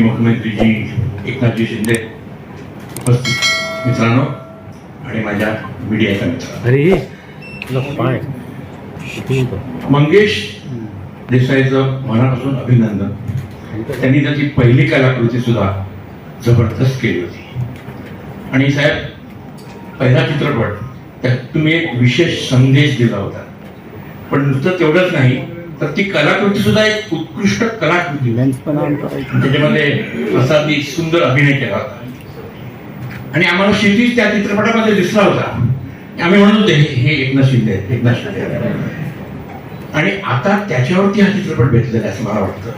मुख्यमंत्रीजी एकनाथजी शिंदे उपस्थित मित्रांनो आणि माझ्या मीडियाच्या मित्रांनो? मंगेश देसाईचं मनापासून अभिनंदन. त्यांनी त्याची पहिली कलाकृती सुद्धा जबरदस्त केली होती. आणि साहेब पहिला चित्रपट त्यात तुम्ही एक विशेष संदेश दिला होता. पण नुसतं तेवढंच नाही तर ती कलाकृती सुद्धा एक उत्कृष्ट कलाकृती. त्याच्यामध्ये असा सुंदर अभिनय केला होता. आणि आम्हाला शेतीच त्या चित्रपटामध्ये दिसला होता. आम्ही म्हणत होते हे एकनाथ शिंदे आहेत, एकनाथ शिंदे. आणि आता त्याच्यावरती हा चित्रपट भेटलेला आहे असं मला वाटतं.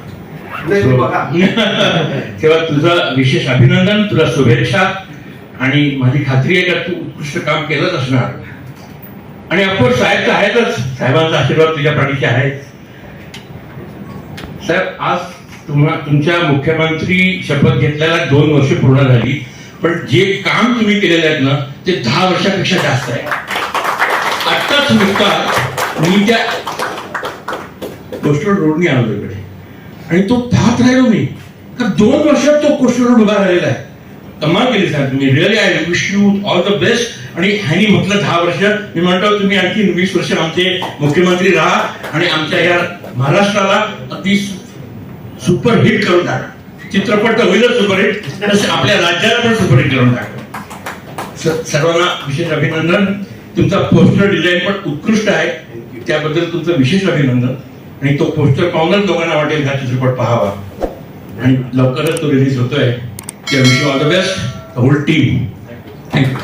तेव्हा तुझं विशेष अभिनंदन तुला शुभेच्छा. आणि माझी खात्री आहे का तू उत्कृष्ट काम केलंच असणार. आणि अफकोर्स साहेब तर आहेतच. साहेबांचा आशीर्वाद तुझ्या पाठीशी आहे साहेब आज तुम्हा तुमच्या मुख्यमंत्री शपथ घेतल्याला दोन वर्ष पूर्ण झाली पण जे काम तुम्ही केलेले आहेत ना ते दहा वर्षापेक्षा जास्त आहे. आत्ताच नुकता मी त्या कोस्टल रोडनी आलो इकडे. आणि तो पाहत राहिलो मी का दोन वर्षात तो कोस्टल रोड उभा राहिलेला आहे. कमाल केली साहेब तुम्ही. Really I wish you all the best आणि ह्यानी म्हटलं दहा वर्ष मी म्हणतो तुम्ही आणखी वीस वर्ष आमचे मुख्यमंत्री राहा आणि आमच्या या महाराष्ट्राला अगदी सुपर हिट करून टाक. चित्रपट तर होईलच सुपरहिट तसे आपल्या राज्याला पण सुपरहिट करून टाका. स- सर्वांना विशेष अभिनंदन. तुमचा पोस्टर डिझाईन पण उत्कृष्ट आहे. त्याबद्दल तुमचं विशेष अभिनंदन. आणि तो पोस्टर पाहूनच लोकांना वाटेल हा चित्रपट पाहावा. आणि लवकरच तो रिलीज होतोय. त्या विषयी all the best whole team thank you